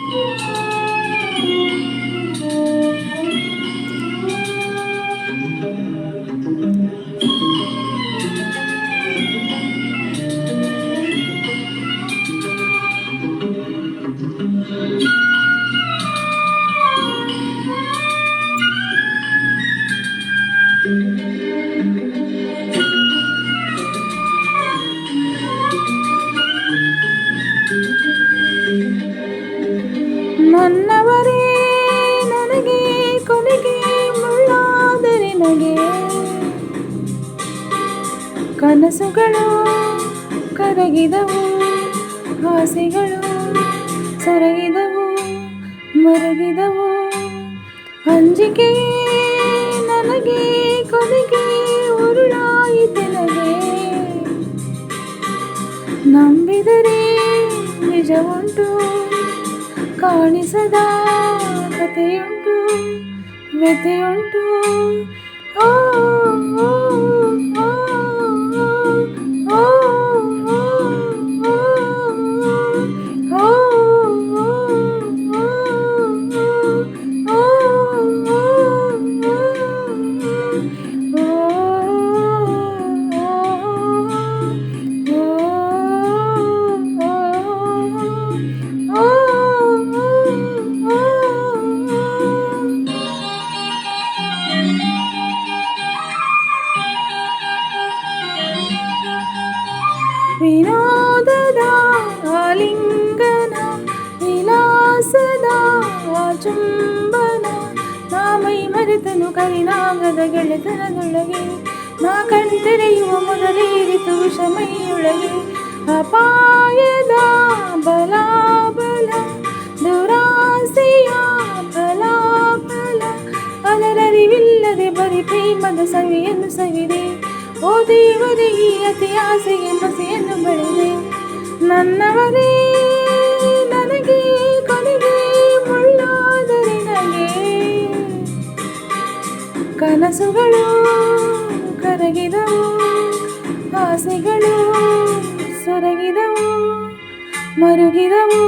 ನನ್ನವರೇ ಕನಸುಗಳು ಕರಗಿದವು, ಆಸೆಗಳು ಸರಗಿದವು, ಮರಗಿದವು. ಅಂಜಿಕೆ ನನಗೆ ಕೊನೆಗೆ ಉರುಳಾಯಿತು ನಗೆ ನಂಬಿದರೆ ನಿಜವುಂಟು, ಕಾಣಿಸದ ಕಥೆಯುಂಟು, ವ್ಯಥೆಯುಂಟು ಓ ವಿನೋದದ ಆಲಿಂಗನ ವಿಲಾಸದ ಚುಂಬನ ನಾ ಮೈ ಮರೆತನು ಕೈನಾಗದ ಗೆಳೆತನದೊಳಗೆ ನಾ ಕಣ್ತೆರೆಯುವ ಮೊದಲೇರಿತು ವಿಷಮೈಯೊಳಗೆ ಅಪಾಯದ ಬಲಾಬಲ ದುರಾಸೆಯ ಫಲಾಫಲ ಅಲರರಿವಿಲ್ಲದೆ ಬರೀ ಪ್ರೇಮದ ಸವಿಯನ್ನು ಸವಿದೆ ಓ ದೇವರೇ, ಈ ಅತಿ ಆಸೆಗೆ ಮಸೆಯನ್ನು ಬೆಳೆದೆ. ನನ್ನವರೇ ನನಗೆ ಕೊನೆಗೆ ಮುಳ್ಳಾದರೆ ನನಗೆ. ಕನಸುಗಳು ಕರಗಿದವು, ಆಸೆಗಳು ಸೊರಗಿದವು, ಮರುಗಿದವು.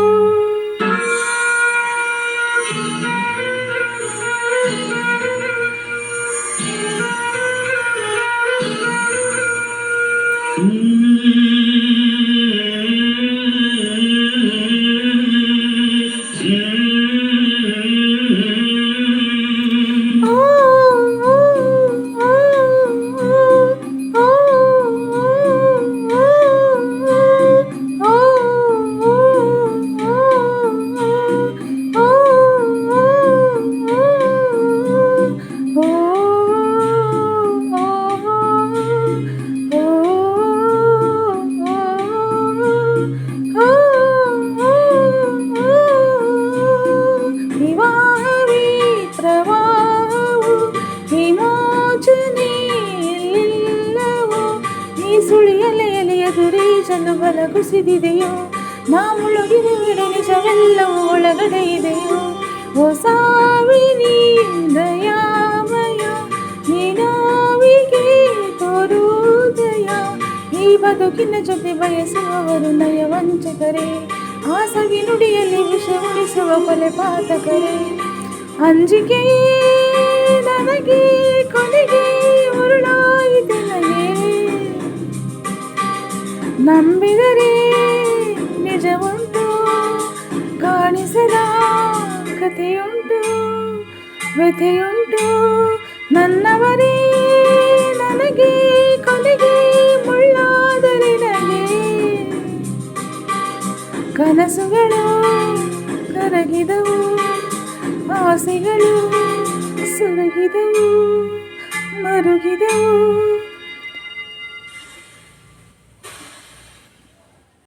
ಓ, ಸುಳಿಯಲೆ ಎದುರೀಚಲು ಬಲ ಕುಸಿದಿದೆಯೋ ನಾ ಮುಳುಗಿರುವಿಡೆ ನಿಜವೆಲ್ಲವೂ ಒಳಗಡೆ ಇದೆಯೋ? ಓ ಸಾವಿನಿ ದಯಾಮಯ ನೀನಾವಿಗೆ ನೋವಿಗೆ ತೋರುದಯ? ಈ ಬದುಕಿನ ಜೊತೆ ಬಯಸುವವರು ನಯವಂಚಕರೇ ಆಸಗಿ ನುಡಿಯಲ್ಲಿ ವಿಷ ಉಳಿಸುವ ಕೊಲೆ ಪಾತಕರೇ ಅಂಜಿಕೆ ನನಗೆ ಕೊನೆಗೆ ಉರುಳಾಯಿತು ನನಗೆ ನಂಬಿದರೆ ನಿಜವುಂಟು, ಕಾಣಿಸದ ಕಥೆಯುಂಟು, ವ್ಯಥೆಯುಂಟು. ನನ್ನವರೇ ನನಗೆ ಕೊನೆಗೆ ಮುಳ್ಳಾದರೆ ನನಗೆ ಕನಸುಗಳು ಕರಗಿದವು, ಆಸೆಗಳು ಸುರಗಿದವು ಮರುಗಿದವು.